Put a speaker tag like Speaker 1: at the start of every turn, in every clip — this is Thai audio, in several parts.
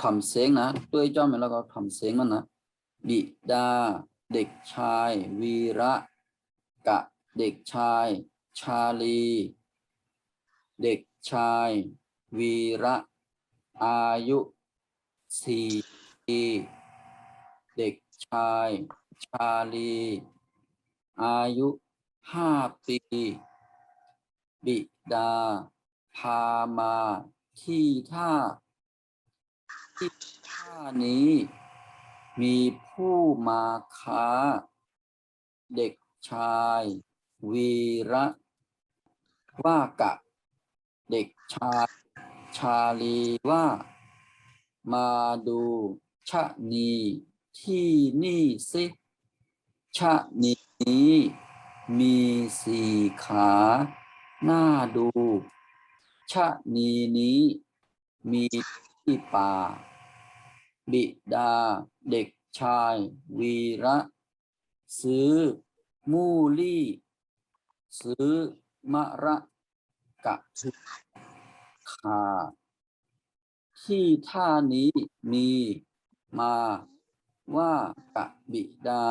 Speaker 1: ทำเสียงนะตัวจอมแล้วก็ทำเสียงมันนะบิดา เด็กชาย วีระ กะ เด็กชาย ชาลี เด็กชาย วีระ อายุสี่ปีเด็กชาย ชาลี อายุห้าปี บิดา พามาที่ท่า ที่ท่านี้ มีผู้มาค้า เด็กชาย วีระว่ากะ เด็กชายชาลีว่า มาดูชะนีที่นี่สิชะนีนี้ มีสี่ขา หน่าดู ชะนีนี้มี ที่ป่า บิดาเด็กชาย วีระ ซื้อ มูลี่ ซื้อ มะระกะขาที่ท่านี้มีมาว่ากะบิดา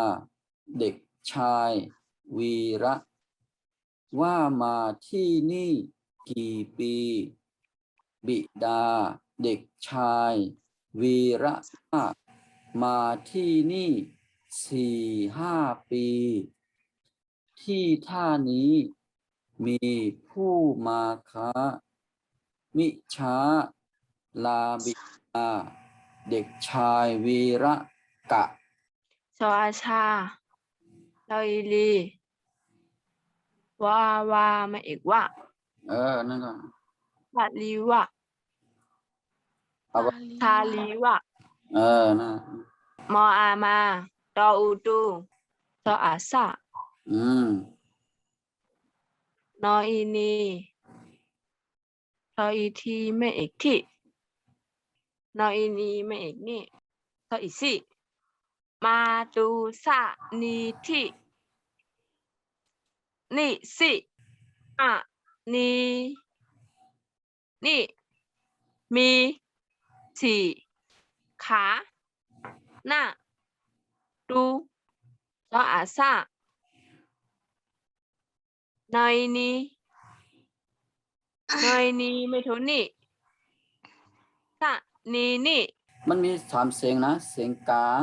Speaker 1: เด็กชาย วีระ ว่ามาที่นี่กี่ปี บิดา เด็กชาย วีระว่ามาที่นี่สี่ห้าปี ที่ท่านี้มีผู้มาค้า มิช้า ลาบิดาเด็กชายวีระกะ
Speaker 2: ซออาชาลออีลีวาวามาอีกว่า
Speaker 1: เออ นั่นก็
Speaker 2: ลาลีว่า
Speaker 1: เอาไว้
Speaker 2: ชาลีว่า
Speaker 1: เออนั่น
Speaker 2: มออามาตออูตูซออาซา
Speaker 1: อืม
Speaker 2: นออีนีทออีทีไม่เอกที่นออีนีไม่เอกนี่ทออีสิมาดูซานีที่นี่สิอะนี่นี่มี สี่ขาหน้าดูซออาซานอยนี้นอยนี้ไม่โทนี่ถ้านี่นี่
Speaker 1: มันมีสามเสียงนะ เสียงกลาง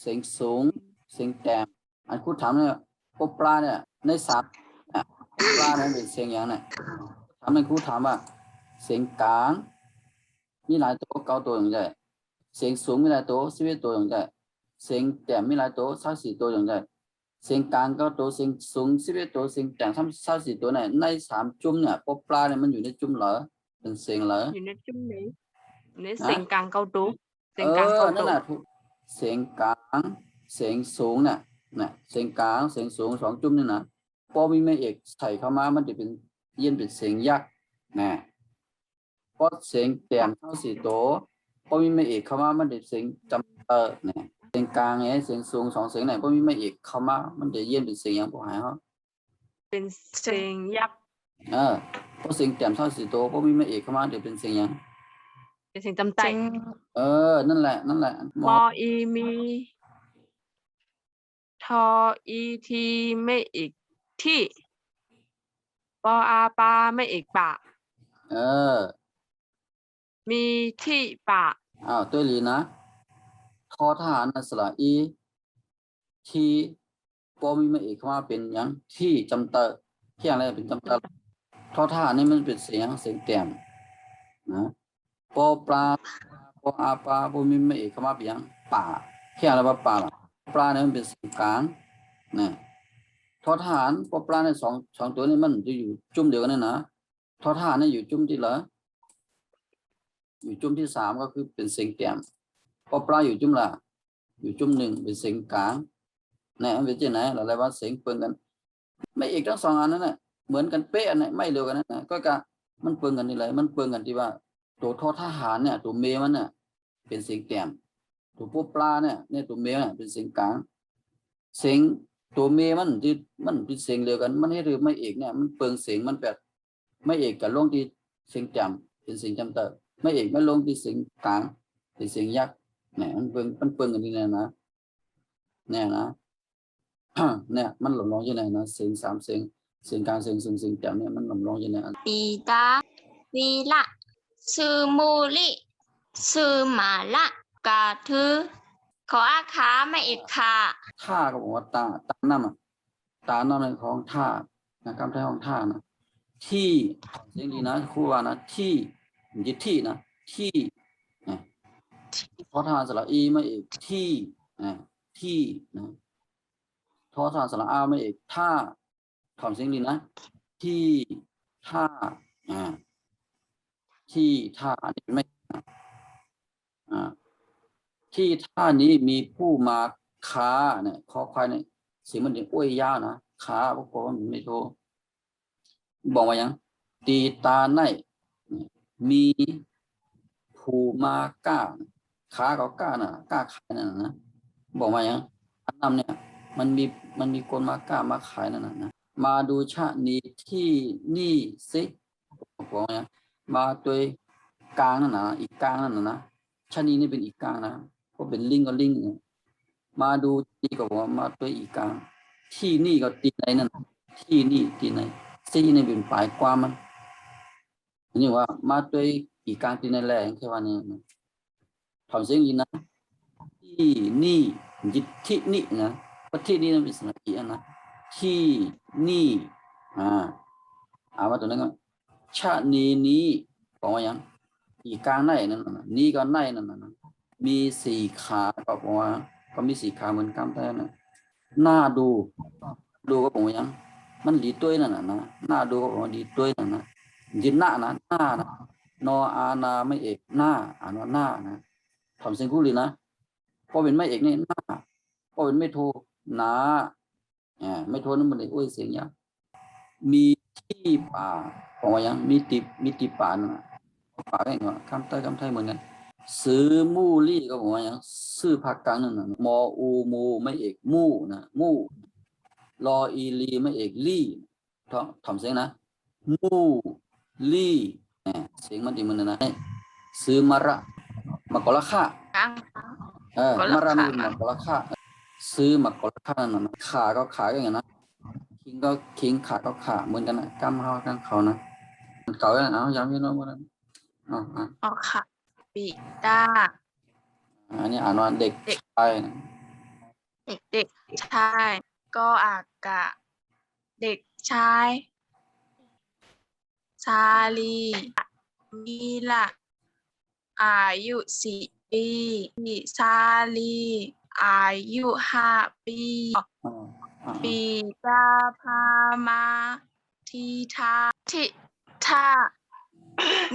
Speaker 1: เสียงสูง เสียงแต้มอันครูถามเนี่ยพวกปลาเนี่ยในสามปลาเนี่ยเป็นเสียงอย่างเนี่ยถามให้ครูถามว่า เสียงกลาง มีหลายตัวเก้าตัวอย่างไรเสียงสูงมีหลายตัวสิบเอ็ดตัวอย่างไรเสียงแต้มมีหลายตัวสามสี่ตัวอย่างไรเสียงกลางเก้าตัวเสียงสูงสิบเอ็ดตัวเสียงแต้มสามสามสี่ตัวเนี่ยในสามจุ่มเนี่ยพวกปลาเนี่ยมันอยู่ในจุ่มเหรอเป็นเสียงเหรอ
Speaker 2: อยู่ในจุ่มนี้ในเสียงกลางเกาตูเสียง
Speaker 1: เอก
Speaker 2: ลาง
Speaker 1: อ
Speaker 2: เกา
Speaker 1: นั่
Speaker 2: ตู
Speaker 1: นแหละถูกเสียงกลางเสียงสูงเนี่ยนะเสียงกลางเสียงสูงสองจุ่มนี่นะพอมีแม่เอกใส่เข้ามามันจะเป็นเย็นเป็นเสียงยักษ์นะ พอเสียงแต้มเข้าสี่โตวพมีแม่เอกเข้ามามันจะเสียงจำเออเนี่ยเสียงกลางไงเสียงสูงสองเสียงไหนพอมีแม่เอกเข้ามามันจะเย็นเป็นเสียงอยังพวกหายเขา
Speaker 2: เป็นเสียงยักษ์
Speaker 1: เออพอเสียงแต้มเข้าสี่โตวพมีแม่เอกเข้ามาจะเป็นเสียงยัง
Speaker 2: เป็นเสียงจำไต
Speaker 1: เออ นั่นแหละ นั่นแหละ
Speaker 2: มออีมีทออีทีไม่อีกที่ปออาปาไม่อีกปะ
Speaker 1: เออ
Speaker 2: มีที่ปะ
Speaker 1: อ้าวตัวลีนะทอทหารนสระอี ที่ปอมีมาเอกเข้ามาเป็นยังที่จำเตอเที่ยอะไรเป็นจำเตอทอทหารนี่มันเป็นเสียงเสียงแต้มนะปอปลาปออาปลาปอมีมาเอกเข้ามาเป็นยังป่าเที่ยอะไรว่าป่าล่ะปลาเนี่ยมันเป็นเสียงกลางนะทอทหารปอปลาเนี่ยสองสองตัวนี้มันจะอยู่จุ่มเดียวกันนี่นะทอทหารเนี่ยอยู่จุ่มที่เหรอ อยู่จุ่มที่สามก็คือเป็นเสียงแต้มพอปลาอยู่จุ่มละอยู่จุ่มหนึ่งเป็นเสียงกลางเนี่ยมันเป็นที่ไหนเราเลยว่าเสียงเปนกัน ไม่เอกทั้งสองอันนั้นน่ะเหมือนกันเป๊ะอันะไม่เร็วกันนะก็กะมันเปิงกันที่ไรมันเปิงกันที่ว่า ตัวทอทหารเนี่ย ตัวเมมันเนี่ยเป็นเสียงแต้มตัวพวกปลาเนี่ยเนี่ยตัวเมเนี่ยเป็นเสียงกลางเสียงตัวเมมันที่มันเป็นเสียงเดียวกัน มันให้หรือไม่เอกเนี่ยมันเปิงเสียงมันแบบไม่เอกกับลงที่เสียงแต้มเป็นเสียงจำเตอ ไม่เอกไม่ลงที่เสียงกลางเเป็นเสียงยักษ์เนี่ยมันเปิงมันเปิงกันที่ไหนนะเนี่ยนะเนี่ยมันหลงลงอยู่ไหนนะเสียงสามเสียงเสียงกลางเสียงสูงเสียงแจ่มเนี่ยมันหลงลงอยู่ไหน
Speaker 3: ปีตาวีละซือมูลิซือหมาละกาทือขออาขาไม่เอกค่ะ
Speaker 1: ท่าก็บอกว่าตาตาน้ำอะตาน้ำในของท่านะครับใช้ของท่านะที่เสียงดีนะครูว่านะที่ มันจะที่นะที่นะเพราะทานสระอีไม่เอกที่นะที่นะทอทานสระอาไม่เอกท่าถอนเสียงดีนะ ที่ท่าอ่าที่ท่าอันนี้ไม่อ่าที่ท่านี้มีผู้มาค้าเนี่ยคอควายเนี่ยเสียงมันเด็กอ้วยยาวนะค้าพวกผมไม่โทรบอกว่ายังตีตาใน มีผูมาก้าค้าก็กล้าน่ะกล้าขายนั่นนะนะบอกว่ายังอันนำเนี่ย มันมีมันมีคนมาก้ามาขายนั่นน่ะนะมาดูชาตินี้ที่นี่สิบอกว่ายังมาตัวกลางนั่นนะอีกกลางนั่นนะนะชาตินี้นี่เป็นอีกกลางนะเพราะเป็นลิงก็ลิงมาดูที่ก็บอกว่ามาตัวอีกกลาง ที่นี่ก็ตีไหนนั่นที่นี่ตีไหนซี่นี่เป็นปลายความมัน นี่ว่ามาตัวยอีกกลางตีไหนแหละแค่ว่านี้นะทำเสียงยินนะที่นี่ยึดที่นี่นะเพราะที่นี่มันเป็นสระอีอะนะที่นี่อ่าอาว่าตัวนั้นก็ชาตินี้นี้บอกว่ายังอีกกลางในนั่นน่ะนี่ก็ในนั่นน่ะมีสี่ขาก็บอกว่า ก็มีสี่ขาเหมือนกันแต่นะหน้าดู ดูก็บอกว่ายังมันดีตัวนั่นน่ะนะหน้าดูก็บอกว่าดีตัวนั่นนะ ยินหน้านะหน้านะนออานาไม่เอกหน้าอ่านว่าหน้านะทำเสียงคู่เลยนะพอเป็นไม่เอกนี่หน้าพอเป็นไม่โทนาอ่าไม่โทนั่นมันเลยโอ้ยเสียงยากมีที่ป่าบอกว่ายังมีติมีติป่านั่นน่ะป่าได้เนาะคำใต้คำไทยเหมือนกันซื้อมู่ลี่ก็บอกว่าอย่างซื้อภาคกลางนั่นน่ะมออูมูไม่เอกมู่นะมู่รออีลีไม่เอกลี่ท้องถ่อมเสียงนะมู่ ลี่เนี่ยเสียงมันดีมันนะนะซื้อมะระมะกอละค่า
Speaker 3: กลาง
Speaker 1: เออ
Speaker 3: มะ
Speaker 1: มะ
Speaker 3: กอ
Speaker 1: ระ
Speaker 3: ละ
Speaker 1: นี่
Speaker 3: ค่า
Speaker 1: เป็นมะกอละค่าซื้อมะกอละค่านั่นนะขาก็ขาก็อย่างนั้นนะคิงก็คิงขาก็ขาเหมือนกันนะกำเขากันเขานะเขาก็เอาย้ำยี่น้องมันอ๋ออะ
Speaker 3: ออกค่ะปีตา
Speaker 1: อันนี้อ่านว่าเด็ก
Speaker 3: เด็ก
Speaker 1: ชายนะ
Speaker 3: เด็กเด็กชายก็อากะ เด็กชาย ชาลีมีละอายุสี่ปีชาลีอายุห้าปี
Speaker 1: อ่าอ่า
Speaker 3: ปีดาพามาทีทาทิทา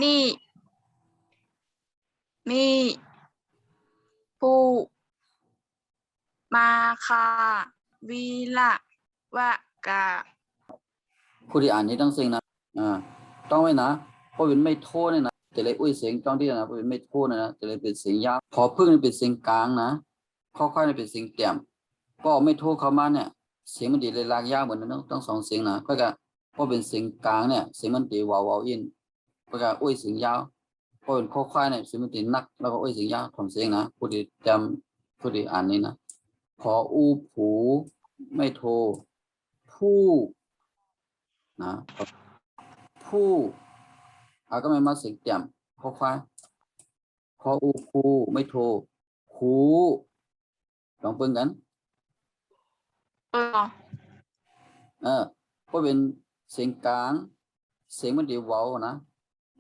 Speaker 3: นี่มีผู้มาคาวีละวะกะ
Speaker 1: ผู้ที่อ่านนี้ต้องเสียงนะอ่า ต้องไว้นะเพราะเป็นไม่โทษเนี่ยนะแต่เลยอุ้ยเสียงจ้องที่นะเพราะเป็นไม่โทษนะนะแต่เลยเป็นเสียงยาวพอพึ่งเป็นเสียงกลางนะค่อยนี่เป็นเสียงเตี่มก็ไม่โทษเขามาเนี่ย เสียงมันดีเลยลากยาวเหมือนนั้นต้องต้องสองเสียงนะก็จะเพราะเป็นเสียงกลางเนี่ยเสียงมันตีวาวาวอินก็จะอุ้ยเสียงยาวเพราะเป็นค่อยๆเนี่ยเสียงมันตีนัก แล้วก็อุ้ยเสียงยาวทำเสียงนะผู้ที่จำผู้ที่อ่านนี้นะพออูผูไม่โทผู้นะ ผู้อาก็ไม่มาเสียงเตี่ยมข้อควายพออูผูไม่โทหูลองเพิ่งกัน
Speaker 3: เออ
Speaker 1: เออเพราะเป็นเสียงกลางเสียงมันดีเว้านะ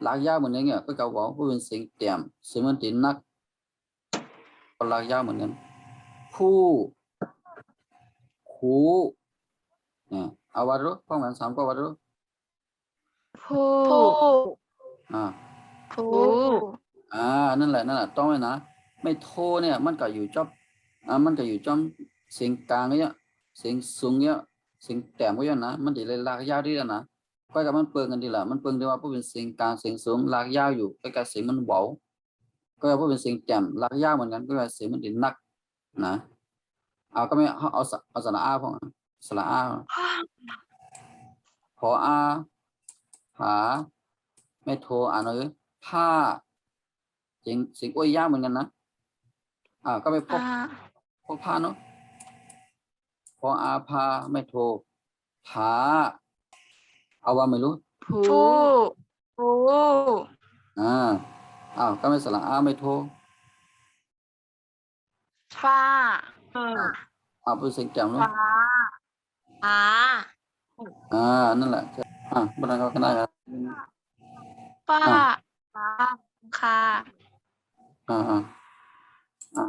Speaker 1: ลากยาวเหมือนกันเนี่ยก็เกาเว้าเพราะเป็นเสียงเตี่ยมเสียงมันดีนักก็ลากยาวเหมือนกันผู้หูเนี่ยเอาวัดรู้พ้องกันสามก็วัดรู้
Speaker 3: ผู้
Speaker 1: อ่า
Speaker 3: ผู้
Speaker 1: อ่านั่นแหละนั่นแหละต้องไว้นะไม่โทเนี่ย มันก็อยู่จอบอ่ามันก็อยู่จอมเสียงกลางเนี่ยเสียงสูงเนี่ยเสียงแต้มก็อย่างนะมันจะเลยลากยาวดีแล้วนะก็กับมันเปิงกันดีละมันเปิงดีว่าเพราะเป็นเสียงกลางเสียงสูงลากยาวอยู่ก็กับเสียงมันเบาก็กับเพราะเป็นเสียงแต้มลากยาวเหมือนกันก็กับเสียงมันดีนักนะเอาก็ไม่เอาเอาสระเอาสระอาพอสระอาพออา ผาไม่โทอ่านเลยผ้าสียงเสียงโอ้ยยากเหมือนกันนะ อ่า ก็ไปพบ
Speaker 3: ผ้า
Speaker 1: พบพาเนาะพออาพาไม่โทรผาเอาว่าไม่รู้
Speaker 2: ผู
Speaker 3: ผู้ผู้
Speaker 1: อ่าอ้าวก็ไม่สละอาไม่โทร
Speaker 3: ฟ้า
Speaker 1: อ่าเป็นเสียงแจ่มเนาะ
Speaker 3: ฟ้าฟ้า
Speaker 1: อ่านั่นแหละ อะบันไดเขาก็ได้ครับ
Speaker 3: ป้าป้าค่ะ อ่า
Speaker 1: อ่าอ่า